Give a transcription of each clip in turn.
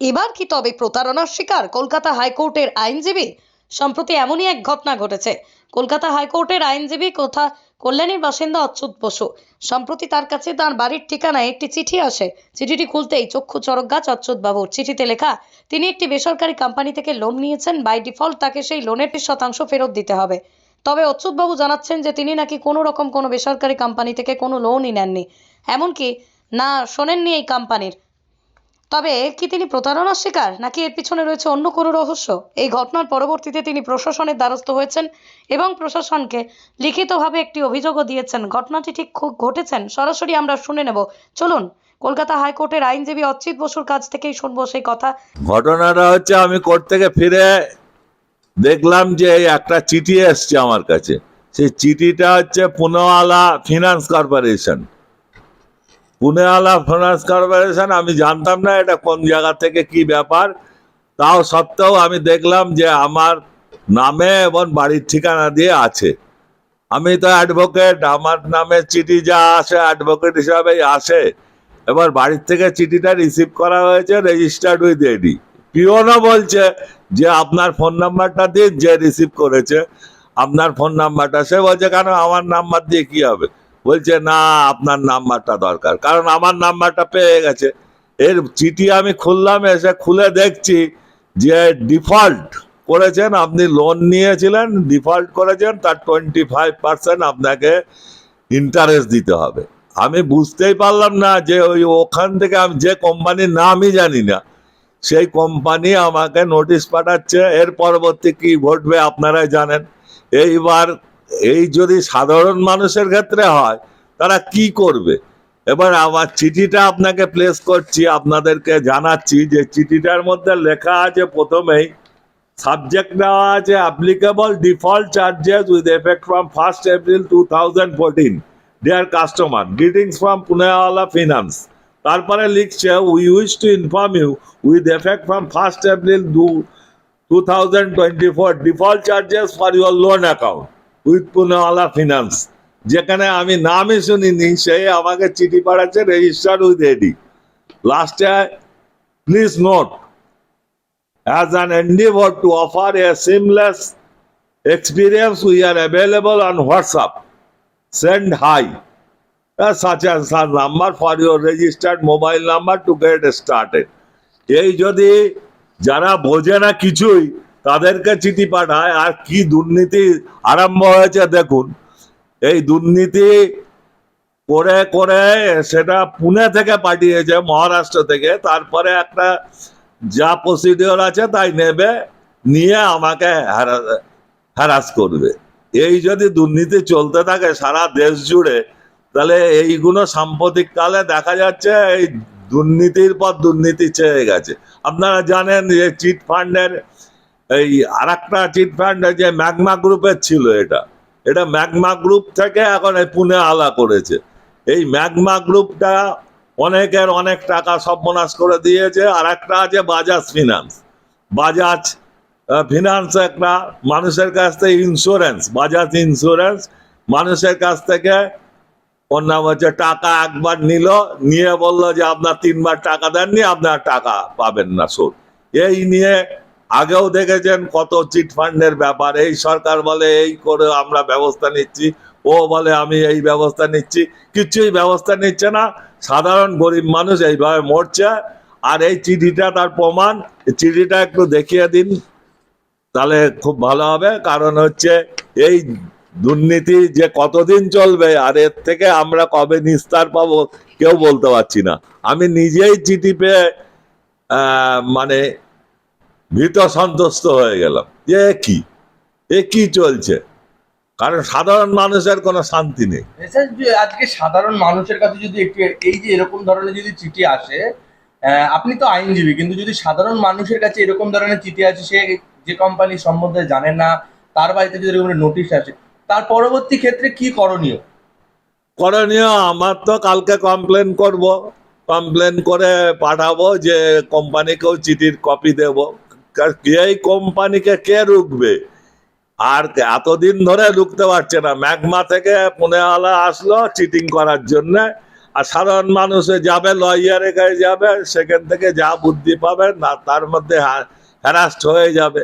এবার কি তবে প্রতারণার শিকার কলকাতা হাইকোর্টের আইনজীবী? সম্প্রতি এমনই এক ঘটনা ঘটেছে। কলকাতা হাইকোর্টের আইনজীবী কোথা? কল্যাণীর বাসিন্দা অচ্যুত বসু। সম্প্রতি তার কাছে তার বাড়ির ঠিকানায় একটি চিঠি আসে। চিঠিটি খুলতেই চক্ষু চরক গাছ অচ্যুত বাবুর। চিঠিতে লেখা, তিনি একটি বেসরকারি কোম্পানি থেকে লোন নিয়েছেন। বাই ডিফল্ট তাকে সেই লোনের শতাংশ ফেরত দিতে হবে। তবে অচ্যুতবাবু জানাচ্ছেন যে, তিনি নাকি কোনো রকম কোনো বেসরকারি কোম্পানি থেকে কোনো লোনই নেননি। এমনকি, না, শোনেননি এই কোম্পানির। তবে কি তিনি প্রতারণার শিকার, নাকি এর পিছনে রয়েছে অন্য কোনো রহস্য? এই ঘটনার পরবর্তীতে তিনি প্রশাসনের দ্বারস্থ হয়েছেন এবং প্রশাসনকে লিখিতভাবে একটি অভিযোগও দিয়েছেন। ঘটনাটি ঠিক খুব ঘটেছেন। সরাসরি আমরা শুনে নেব। চলুন, কলকাতা হাইকোর্টের আইনজীবী অচ্যুত বসুর কাছ থেকেই শুনব সেই কথা। ঘটনাটা হচ্ছে, আমি কোর্ট থেকে ফিরে দেখলাম যে একটা চিঠি এসছে আমার কাছে। সেই চিঠিটা হচ্ছে Poonawalla finance corporation. Poonawalla finance corporation আমি জানতাম না এটা কোন জায়গা থেকে কি ব্যাপার। তাও সত্ত্বেও আমি দেখলাম যে আমার নামে এবং বাড়ির ঠিকানা দিয়ে আছে। আমি তো অ্যাডভোকেট আমার নামে চিঠি যা আসে অ্যাডভোকেট হিসাবেই আসে। এবার বাড়ির থেকে চিঠিটা রিসিভ করা হয়েছে রেজিস্টার্ড উইথ এডি পিওনও বলছে যে আপনার ফোন নাম্বারটা দিন, যে রিসিভ করেছে, আপনার ফোন নাম্বারটা সে বলছে, কেন? আমার নাম্বার দিয়ে কি হবে? বলছে, না, আপনার নাম্বারটা দরকার। কারণ আমার নাম্বারটা পেয়ে গেছে। এর চিঠি আমি খুললাম, এসে খুলে দেখছি যে ডিফল্ট করেছেন, আপনি লোন নিয়েছিলেন, ডিফল্ট করেছেন, তার টোয়েন্টি ফাইভ পার্সেন্ট আপনাকে ইন্টারেস্ট দিতে হবে। আমি বুঝতেই পারলাম না যে ওই ওখান থেকে আমি, যে কোম্পানির নামই জানি না, সেই কোম্পানি আমাকে নোটিশ পাঠাচ্ছে, এর পরবর্তী কি ঘটবে আপনারাই জানেন। এইবার এই যদি সাধারণ মানুষের ক্ষেত্রে হয়, তারা কি করবে? এবার আমার চিঠিটা আপনাকে প্লেস করছি, আপনাদেরকে জানাচ্ছি যে চিঠিটার মধ্যে লেখা আছে প্রথমেই সাবজেক্ট দেওয়া আছে applicable default charges with effect from first April two thousand fourteen dear customer greetings from Poonawalla finance তারপরে লিখছে we wish to inform you with effect from first April two thousand twenty four default charges for your loan account with Poonawalla finance যেখানে আমি নামই শুনিনি সেই আমাকে চিঠি পাঠাচ্ছে রেজিস্টার্ড উইথ এডি লাস্টে please note endeavor to offer a seamless experience we are available on whatsapp send hi uh, such and such number for your registered mobile number to get started এই যদি যারা বোঝে না কিছুই তাদেরকে চিঠি পাঠায় আর কি দুর্নীতি আরম্ভ হয়েছে দেখুন। এই দুর্নীতি করে করে সেটা পুনে থেকে পাঠিয়েছে, মহারাষ্ট্র থেকে। তারপরে একটা যা প্রসিডিওর আছে তাই নেবে, নিয়ে আমাকে হ্যারাস করবে। এই যদি দুর্নীতি চলতে থাকে সারা দেশ জুড়ে, তাহলে এইগুলো সাম্প্রতিক কালে দেখা যাচ্ছে এই দুর্নীতির পর দুর্নীতি চেয়ে গেছে। আপনারা জানেন যে চিট ফান্ডের এই আর একটা চিট ফান্ড যে ম্যাগমা গ্রুপের ছিল এটা। এটা ম্যাগমা গ্রুপ থেকে এখন এই পুনে আলা করেছে। এই ম্যাগমা গ্রুপটা অনেকের অনেক টাকা সর্বনাশ করে দিয়েছে। আর একটা আছে বাজাজ ফিনান্স বাজাজ ফিনান্স একটা মানুষের কাছ থেকে ইন্স্যুরেন্স বাজাজ ইন্স্যুরেন্স মানুষের কাছ থেকে ওর নাম হচ্ছে টাকা একবার নিল, নিয়ে বলল যে আপনার তিনবার টাকা দেননি, আপনার টাকা পাবেন না সুদ এই নিয়ে আগেও দেখেছেন কত চিট ফান্ডের ব্যাপার, এই সরকার বলে এই করে আমরা ব্যবস্থা নিচ্ছি, ও বলে আমি এই ব্যবস্থা নিচ্ছি, কিছুই ব্যবস্থা নিচ্ছে না, সাধারণ গরিব মানুষ এইভাবে মরছে, আর এই চিঠিটা তার প্রমাণ চিঠিটা একটু দেখিয়ে দিন, তাহলে খুব ভালো হবে, কারণ হচ্ছে এই দুর্নীতি যে কতদিন চলবে, আর এর থেকে আমরা কবে নিস্তার পাবো, কেউ বলতে পারছি না। আমি নিজেই চিঠি পেয়ে মানে ভীত সন্তুষ্ট হয়ে গেলাম। এ কি? এ কি চলছে? কারণ সাধারণ মানুষের কোনো শান্তি নেই। আজকে সাধারণ মানুষের কাছে যদি একটু এই যে এরকম ধরনের যদি চিঠি আসে আপনি তো আইনজীবী কিন্তু যদি সাধারণ মানুষের কাছে এরকম ধরনের চিঠি আসে সে যে কোম্পানি সম্বন্ধে জানে না তার বাড়িতে যদি এরকম নোটিশ আসে তার পরবর্তী ক্ষেত্রে কি করণীয়? করণীয় আমার তো কালকে কমপ্লেন করব। কমপ্লেন করে পাঠাবো যে কোম্পানিকেও চিঠির কপি দেব। এই কোম্পানিকে কে রুখবে? আর এতদিন ধরে রুখতে পারছে না। ম্যাগমা থেকে পুনেওয়ালা আসলো চিটিং করার জন্য। আর সাধারণ মানুষে যাবে, লয়ারের কাছে যাবে, সেখান থেকে যা বুদ্ধি পাবে, না তার মধ্যে হ্যারাস্ট হয়ে যাবে।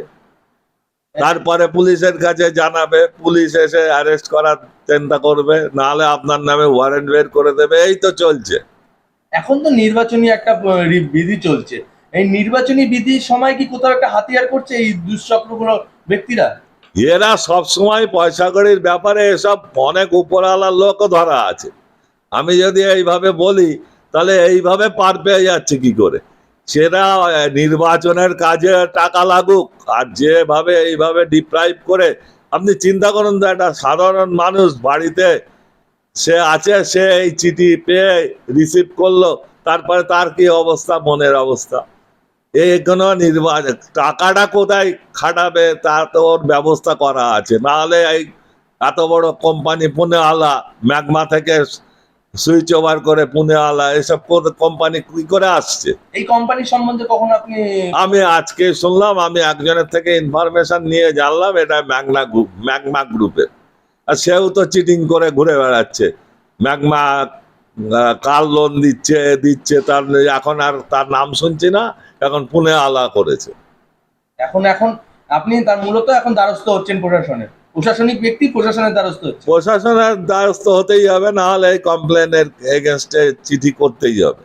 তারপরে পুলিশের কাছে জানাবে, পুলিশ এসে অ্যারেস্ট করার চিন্তা করবে, নাহলে আপনার নামে ওয়ারেন্ট বের করে দেবে। এই তো চলছে। এখন তো নির্বাচনী একটা বিধি চলছে। এই নির্বাচনী বিধির সময় কি কোথাও একটা হাতিয়ার করছে এই দুঃচক্রগুলো ব্যক্তিরা? এরা সব সময় পয়সা কড়ির ব্যাপারে এসব অনেক উপরওয়ালার লোকও ধরা আছে। আমি যদি এইভাবে বলি, তাহলে এইভাবে পার পেয়ে যাচ্ছে কি করে? সেটা নির্বাচনের কাজে টাকা লাগুক, আর যেভাবে এইভাবে ডিপ্রাইভ করে, আপনি চিন্তা করুন তো, একটা সাধারণ মানুষ বাড়িতে সে আছে, সে এই চিঠি পেয়ে রিসিভ করল, তারপরে তার কি অবস্থা, মনের অবস্থা? এই কোনো নির্বাচন। টাকাটা কোথায় খাটাবে তা তো ওর ব্যবস্থা করা আছে। নাহলে এই এত বড় কোম্পানি পুনে আলা ম্যাগমা থেকে সুইচ ওভার করে পুনে আলা এসব কোম্পানি কি করে আসছে? এই কোম্পানি সম্বন্ধে কখন আপনি আমি আজকে শুনলাম আমি একজনের থেকে ইনফরমেশন নিয়ে জানলাম এটা ম্যাগনা গ্রুপ ম্যাগমা গ্রুপের আর সেও তো চিটিং করে ঘুরে বেড়াচ্ছে। ম্যাগমা কার লোন দিচ্ছে দিচ্ছে তার এখন আর তার নাম শুনছি না। এখন পুনে আলা করেছে। এখন এখন আপনি তার মূলত এখন দ্বারস্থ হচ্ছেন প্রশাসনের। প্রশাসনিক ব্যক্তি প্রশাসনের দ্বারস্থ হচ্ছে। প্রশাসনের দ্বারস্থ হতেই হবে না হলে কমপ্লেনের এগেনস্টে চিঠি করতেই হবে।